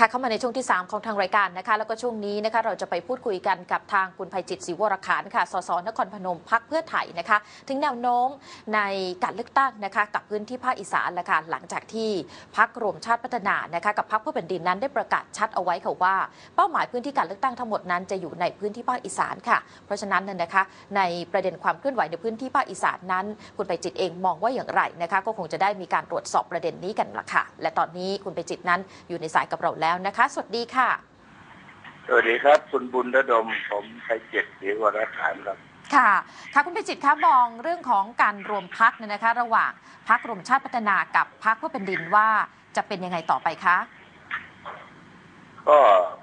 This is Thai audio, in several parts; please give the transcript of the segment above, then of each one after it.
ค่ะเข้ามาในช่วงที่ 3 ของทางรายการนะคะ แล้วก็ช่วงนี้นะคะเราจะไปพูดคุยกันกับทางคุณภัยจิตศรีวรขานค่ะสสนครพนมพักเพื่อไทยนะคะ ถึงแนวโน้มในการเลือกตั้งนะคะกับพื้นที่ภาคอีสานละค่ะหลังจากที่พักรวมชาติพัฒนานะคะกับพักเพื่อแผ่นดินนั้นได้ประกาศชัดเอาไว้ค่ะว่า เป้าหมายพื้นที่การเลือกตั้งทั้งหมดนั้นจะอยู่ในพื้นที่ภาคอีสานค่ะ เพราะฉะนั้นนะคะ ในประเด็นความเคลื่อนไหวในพื้นที่ภาคอีสานนั้น คุณไปจิตเองมองว่าอย่างไรนะคะ ก็คงจะได้มีการตรวจสอบประเด็นนี้กันละค่ะ และตอนนี้คุณไปจิตนั้นอยู่ในสายกับเราแล้วนะคะ สวัสดีค่ะ สวัสดีครับ คุณบุญระดม ผมไทยเจ็ดศรีวรฐานครับ ค่ะ ค่ะคุณไปจิตคะมองเรื่องของการรวมพักเนี่ยนะคะ ระหว่างพักรวมชาติพัฒนากับพักเพื่อเป็นดินว่าจะเป็นยังไงต่อไปคะ ก็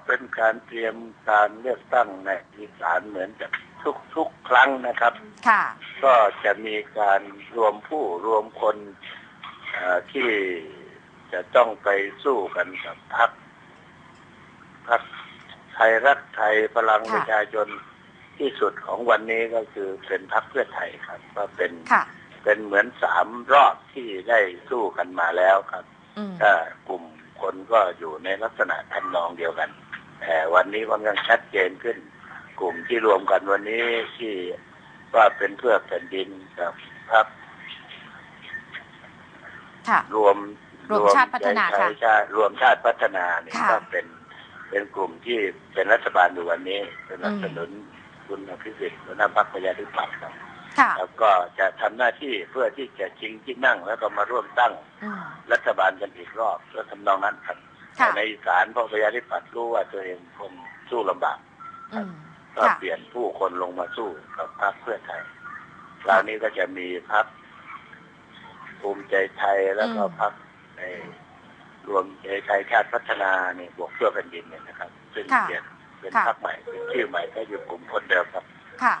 เป็นการเตรียมการเลือกตั้งในอีสานเหมือนกับทุกทุกครั้งนะครับ ค่ะ ก็จะมีการรวมผู้รวมคนเอ่อที่จะต้องไปสู้กันกับพรรค พรรคไทยรักไทยพลังค่ะประชาชนที่สุดของวันนี้ก็คือเป็นพรรคเพื่อไทยครับ ก็เป็นค่ะเป็นเหมือนสามรอบที่ได้สู้กันมาแล้วครับอืมถ้ากลุ่มคนก็อยู่ในลักษณะทำนองเดียวกันแต่วันนี้ค่อนข้างชัดเจนขึ้น กลุ่มที่รวมกันวันนี้ที่ว่าเป็นเพื่อแผ่นดินกับพรรคค่ะรวมรวมชาติพัฒนาค่ะรวมชาติรวมชาติพัฒนาเนี่ยค่ะก็เป็น เป็นกลุ่มที่เป็นรัฐบาลอยู่วันนี้สนับสนุนคุณอภิสิทธิ์หัวหน้าพรรคประชาธิปัตย์ครับค่ะแล้วก็จะทำหน้าที่เพื่อที่จะชิงที่นั่งแล้วก็มาร่วมตั้งอืมรัฐบาลกันอีกรอบก็ทำนองนั้นครับค่ะแต่ในอีสานพอประชาธิปัตย์รู้ว่าตัวเองคงสู้ลำบากอืมก็ค่ะเปลี่ยนผู้คนลงมาสู้กับพรรคเพื่อไทยคราวนี้ก็จะมีพรรคภูมิใจไทยแล้วก็อืมพรรคใน รวมใจไทยชาติพัฒนาเนี่ยบวกเพื่อแผ่นดินเนี่ยนะครับ ซึ่งค่ะ เปลี่ยนเป็นค่ะ พรรคใหม่เป็นชื่อใหม่ก็อยู่กลุ่มคนเดิมครับ ค่ะ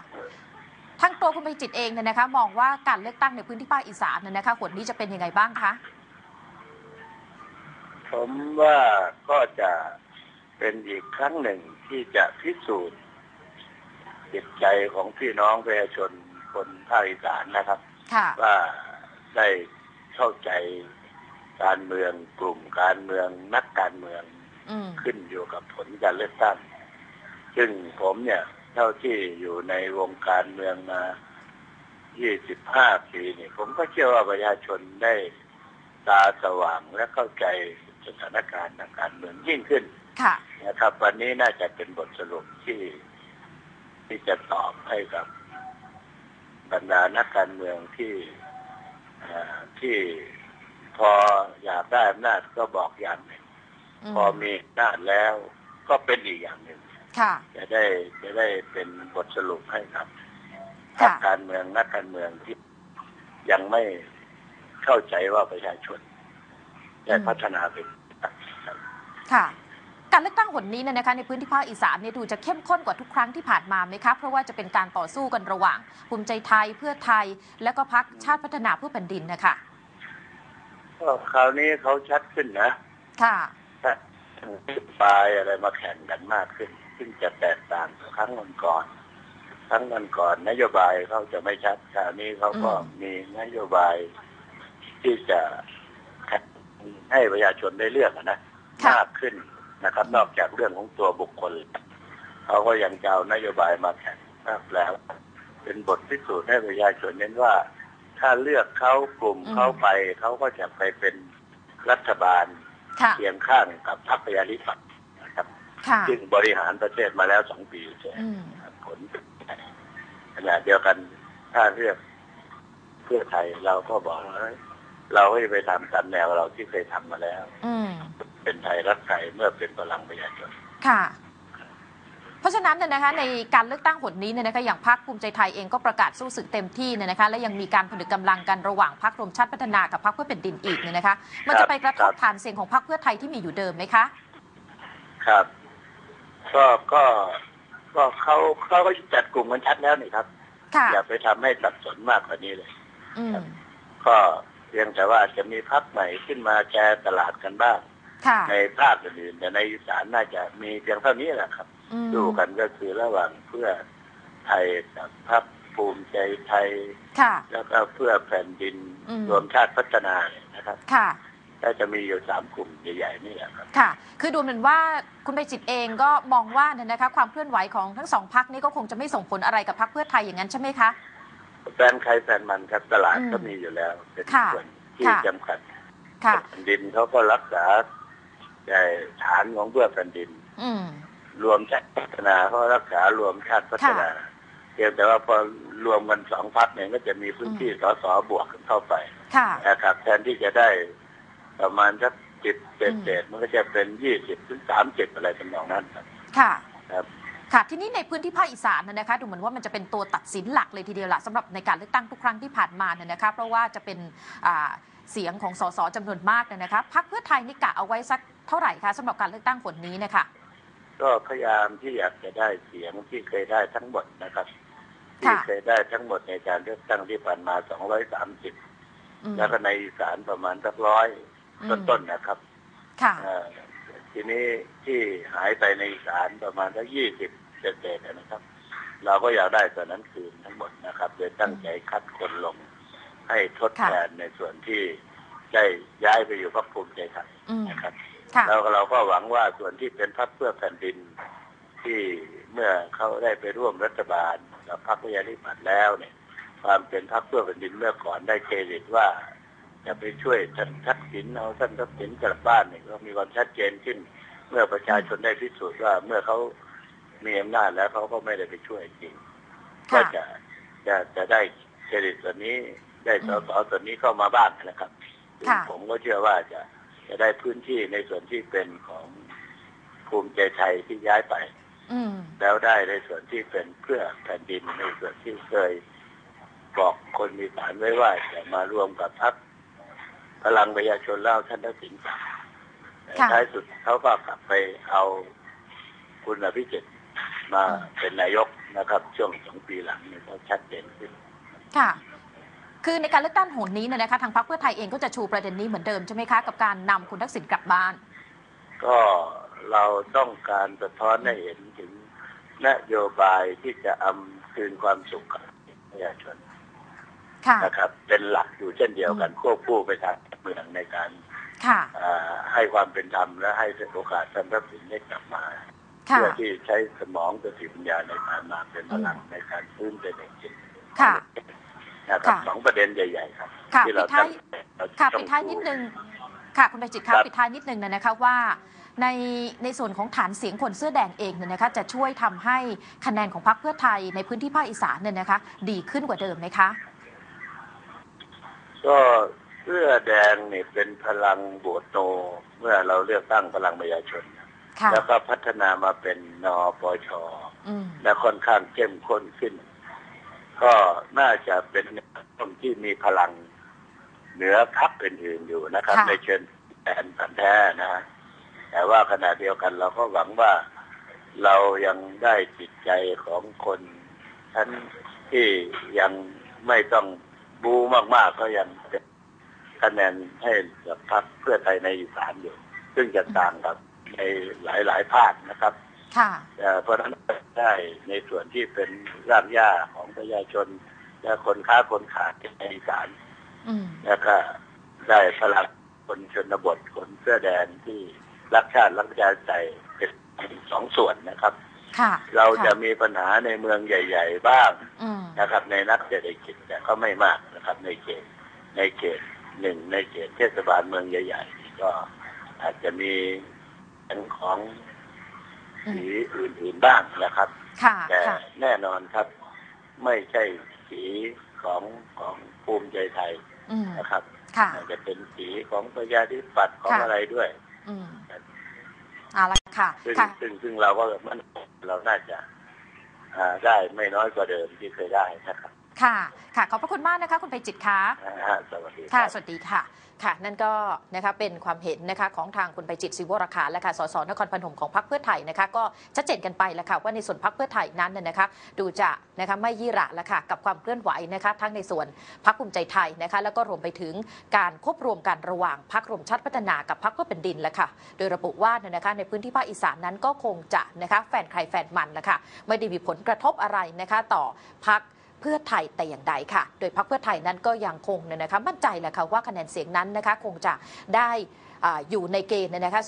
ทั้งตัวคุณไปจิตเองเนี่ยนะคะ มองว่าการเลือกตั้งในพื้นที่ภาคอีสานเนี่ยนะคะหนนี้จะเป็นยังไงบ้างคะ ผมว่าก็จะเป็นอีกครั้งหนึ่งที่จะพิสูจน์จิตใจของพี่น้องประชาชนคนภาคอีสานนะครับ ค่ะ ว่าได้เข้าใจ การเมืองกลุ่มการเมืองนักการเมืองอืมขึ้นอยู่กับผลการเลือกตั้ง ซึ่งผมเนี่ย เท่าที่อยู่ในวงการเมืองมา 25 ปีนี่ผมก็เชื่อว่าประชาชนได้ตาสว่างและเข้าใจสถานการณ์ทางการเมืองยิ่งขึ้นค่ะนะครับ วันนี้น่าจะเป็นบทสรุปที่ที่จะตอบให้กับบรรดานักการเมืองที่เอ่อที่ พออยากได้อำนาจก็บอกอย่างหนึ่งอืมพอมีอำนาจแล้วก็เป็นอีกอย่างหนึ่งค่ะ จะได้จะได้เป็นบทสรุปให้ครับพรรค่ะคการเมืองนักการเมืองที่ยังไม่เข้าใจว่าประชาชนได้พัฒนาเป็นครับค่ะ การเลือกตั้งหนนี้เนี่ยนะคะในพื้นที่ภาคอีสานเนี่ยดูจะเข้มข้นกว่าทุกครั้งที่ผ่านมาไหมคะเพราะว่าจะเป็นการต่อสู้กันระหว่างภูมิใจไทยเพื่อไทย และก็พักชาติพัฒนาเพื่อแผ่นดินนะคะ ก็คราวนี้เขาชัดขึ้นนะค่ะปลายอะไรมาแข่งกันมากขึ้น ซึ่งจะแตกต่างจากครั้งก่อนๆครั้งก่อนๆนโยบายเขาจะไม่ชัดคราวนี้เขาก็อืมมีนโยบายที่จะให้ประชาชนได้เลือกอะนะค่ะมากขึ้นนะครับ นอกจากเรื่องของตัวบุคคลเขาก็ยังจะเอานโยบายมาแข่งมากแล้ว เป็นบทพิสูจน์ให้ประชาชนเน้นว่า ถ้าเลือกเขากลุ่มอืมเขาไปเขาก็จะไปเป็นรัฐบาลค่ะ เคียงข้างกับพรรคประชาธิปัตย์นะครับ ค่ะ ซึ่งบริหารประเทศมาแล้วสองปีเสร็จ อืม ผลขณะเดียวกันถ้าเลือกเพื่อไทยเราก็บอกว่าเฮ้ยเราก็จะไปทำตามแนวเราที่เคยทำมาแล้ว อืม เป็นไทยรักไทยเมื่อเป็นพลังประชาชนค่ะเพ ราะฉะนั้นเนี่ยนะคะในการเลือกตั้งหนนี้เนี่ยนะคะอย่างพรรคภูมิใจไทยเองก็ประกาศสู้ศึกเต็มที่เนี่ยนะคะและยังมีการผนึกกำลังกันระหว่างพรรครวมชาติพัฒนากับพรรคเพื่อแผ่นดินอีกเนี่ยนะคะมันจะไปกระทบฐานเสียงของพรรคเพื่อไทยที่มีอยู่เดิมไหมคะครับก็ก็ก็เขาเขาก็จัดกลุ่มกันชัดแล้วนี่ครับค่ะอย่าไปทำให้สับสนมากกว่านี้เลยอืมก็เพียงแต่ว่าจะมีพักใหม่ขึ้นมาแชร์ตลาดกันบ้างค่ะในภาคอื่นๆแต่ในอีสานน่าจะมีเพียงเท่านี้แหละครับอืม ดูกันก็คือระหว่างเพื่อไทยกับพรรคภูมิใจไทย ค่ะ แล้วก็เพื่อแผ่นดินอืม รวมชาติพัฒนาเนี่ยนะครับ ค่ะ ก็จะมีอยู่สามกลุ่มใหญ่ๆนี่แหละครับ ค่ะ คือดูเหมือนว่าคุณไปจิตรเองก็มองว่าเนี่ยนะคะความเคลื่อนไหวของทั้งสองพักนี้ก็คงจะไม่ส่งผลอะไรกับพักเพื่อไทยอย่างนั้นใช่ไหมคะ แฟนใครแฟนมันครับตลาดอืมก็มีอยู่แล้ว เป็นค่ะส่วนที่ค่ะ จำกัดค่ะ แผ่นดินเขาก็รักษาในฐานของเพื่อแผ่นดิน อืม รวมชาติพัฒนาเขารักษารวมชาติพัฒนาเพียงแต่ว่าพอรวมกันสองพักเนี่ยก็จะมีพื้นที่สสบวกกันเข้าไปค่ะนะครับแทนที่จะได้ประมาณสักจิตเศษอืมเศษมันก็จะเป็นยี่สิบถึงสามสิบอะไรเป็นอย่างนั้นครับค่ะครับค่ะทีนี้ในพื้นที่ภาคอีสานนะนะคะดูเหมือนว่ามันจะเป็นตัวตัดสินหลักเลยทีเดียวละสำหรับในการเลือกตั้งทุกครั้งที่ผ่านมาเนี่ยนะคะเพราะว่าจะเป็นอ่าเสียงของสสจำนวนมากเนี่ยนะคะพักเพื่อไทยนี่กะเอาไว้สักเท่าไหร่คะสำหรับการเลือกตั้งผลนี้นะคะ ก็พยายามที่อยากจะได้เสียงที่เคยได้ทั้งหมดนะครับ ที่ค่ะเคยได้ทั้งหมดในการเลือกตั้งที่ผ่านมาสองร้อยสามสิบอืมแล้วก็ในอีสานประมาณสักร้อยอืมต้นๆนะครับค่ะเอ่อทีนี้ที่หายไปในอีสานประมาณสักยี่สิบเศษๆนะครับ เราก็อยากได้ส่วนนั้นคืนทั้งหมดนะครับโดยตั้งใจคัดคนลงให้ทดค่ะแทนในส่วนที่ได้ย้ายไปอยู่พรรคภูมิใจไทยอืมนะครับค่ะ แล้วเราก็หวังว่าส่วนที่เป็นพรรคเพื่อแผ่นดิน ที่เมื่อเขาได้ไปร่วมรัฐบาลกับพรรคประชาธิปัตย์แล้วเนี่ย ความเป็นพรรคเพื่อแผ่นดินเมื่อก่อนได้เครดิตว่าจะไปช่วยท่านทักษิณเอาท่านทักษิณกลับบ้านเนี่ยก็มีความชัดเจนขึ้น เมื่อประชาชนได้พิสูจน์ว่าเมื่อเขามีอำนาจแล้วเขาก็ไม่ได้ไปช่วยจริงก็ค่ะจะจะจะได้เครดิตส่วนนี้ได้สอืมสส่วนนี้เข้ามาบ้างนะครับซึ่งค่ะผมก็เชื่อว่าจะ จะได้พื้นที่ในส่วนที่เป็นของภูมิใจไทยที่ย้ายไปอืมแล้วได้ในส่วนที่เป็นเพื่อแผ่นดินในส่วนที่เคยบอกคนมีฐานไว้ว่าจะมารวมกับพรรคพลังประชาชนเล่าท่านทักษิณกลับแต่ค่ะท้ายสุดเขาก็กลับไปเอาคุณอภิจิตรมาเป็นนายกนะครับ ช่วงสองปีหลังเนี่ยก็ชัดเจนขึ้นค่ะ คือในการเลือกตั้งหนนี้เนี่ยนะคะทางพรรคเพื่อไทยเองก็จะชูประเด็นนี้เหมือนเดิมใช่ไหมคะกับการนำคุณทักษิณกลับบ้าน ก็เราต้องการสะท้อนให้เห็นถึงนโยบายที่จะอำคืนความสุขกับประชาชนค่ะนะครับ เป็นหลักอยู่เช่นเดียวกันควบคู่ไปทางการเมืองในการค่ะอ่าให้ความเป็นธรรมและให้โอกาสท่านทักษิณได้กลับมาค่ะเพื่อที่ใช้สมองสติปัญญาในการมาเป็นพลังในการฟื้นเป็นเอกจิตค่ะ นะครับค่ะสองประเด็นใหญ่ ๆ ครับ ค่ะที่เราปิดท้าย ตั้งใจค่ะเราปิดท้ายนิดนึงค่ะคุณใบจิตครัคะบปิดท้ายนิดนึงนะนะคะว่า ในในส่วนของฐานเสียงคนเสื้อแดงเองเนี่ยนะคะจะช่วยทำให้คะแนนของพรรคเพื่อไทยในพื้นที่ภาคอีสานเนี่ยนะคะ ดีขึ้นกว่าเดิมไหมคะ ก็เสื้อแดงนี่เป็นพลังโบวตโนเมื่อเราเลือกตั้งพลังประชาชน ค่ะ แล้วก็พัฒนามาเป็นนอปช อืม และค่อนข้างเข้มข้นขึ้น ก็น่าจะเป็นคนที่มีพลังเหนือพักอื่นๆอยู่นะครับค่ะในเชิงแผนผันแท้นะฮะแต่ว่าขณะเดียวกันเราก็หวังว่าเรายังได้จิตใจของคนท่านที่ยังไม่ต้องบูมากๆ ก็ยังเป็นคะแนนให้กับพรรคเพื่อไทยในอีสานอยู่ ซึ่งจะต่างกับในหลายๆภาคนะครับ ค่ะเอ่อเพราะฉะนั้นได้ในส่วนที่เป็นรากหญ้าของประชาชน และคนค้าคนขายในอีสานอืมแล้วก็ได้พลังคนชนบทคนเสื้อแดงที่รักชาติรักประชาธิปไตยเป็นสองส่วนนะครับค่ะเราจะค่มีปัญหาในเมืองใหญ่ ๆ บ้างอืมนะครับ ในนักเศรษฐกิจแต่ก็ไม่มากนะครับ ในเขตในเขตหนึ่งในเขตเทศบาลเมืองใหญ่ ๆ ก็อาจจะมีเรื่อง ของอืสีมอื่นๆบ้างนะครับ ค่ะแต่ค่ะ แน่นอนครับ ไม่ใช่สีของของภูมิใจไทยอืมนะครับค่ะ อาจจะเป็นสีของประชาธิปัตย์ของค่ะ อะไรด้วย อืมเอาละค่ะ ซึ่งค่ะ ซึ่งซึ่งเราก็มันเราน่าจะอ่าได้ไม่น้อยกว่าเดิมที่เคยได้นะครับ ค่ะ ค่ะ ขอบพระคุณมากนะคะ คุณไพจิตรคะนะฮะสวัสดีคค่ะรับสวัสดีค่ะ ค่ะ นั่นก็นะคะเป็นความเห็นนะคะของทางคุณไพจิตรศิวราคาและค่ะ สส นครพนมของพรรคเพื่อไทยนะคะ ก็ชัดเจนกันไปแล้วค่ะว่าในส่วนพรรคเพื่อไทยนั้นน่ะนะคะ ดูจะนะคะไม่ยี่หระแล้วค่ะกับความเคลื่อนไหวนะคะทั้งในส่วนพรรคภูมิใจไทยนะคะ แล้วก็รวมไปถึงการควบรวมกันระหว่างพรรครวมชาติพัฒนากับพรรคเพื่อแผ่นดินแล้วค่ะ โดยระบุว่าเนี่ยนะคะในพื้นที่ภาคอีสานนั้นก็คงจะนะคะแฟนใครแฟนมันแล้วค่ะ ไม่ได้มีผลกระทบอะไรนะคะต่อพรรค เพื่อไทยแต่อย่างใดค่ะ โดยพรรคเพื่อไทยนั้นก็ยังคงเนี่ยนะคะมั่นใจแหละค่ะว่าคะแนนเสียงนั้นนะคะคงจะได้ออยู่ในเกณฑ์เนี่ยนะคะ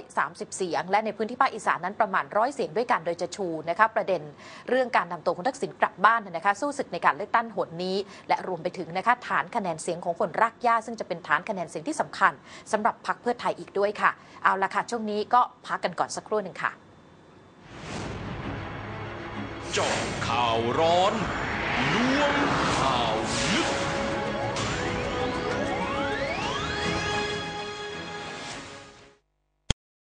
230 เสียง และในพื้นที่ภาคอีสานนั้นประมาณร้อยเสียงด้วยกัน โดยจะชูนะคะประเด็นเรื่องการนำตัวคุณทักษิณกลับบ้านเนยนะคะ สู้ศึกในการเลือกตั้งหนนี้ และรวมไปถึงนะคะฐานคะแนนเสียงของคนรากหญ้าซึ่งจะเป็นฐานคะแนนเสียงที่สำคัญสำหรับพรรคเพื่อไทยอีกด้วยค่ะ เอาละค่ะช่วงนี้ก็พักกันก่อนสักครู่หนึ่งค่ะจาะข่าวร้อน Nuam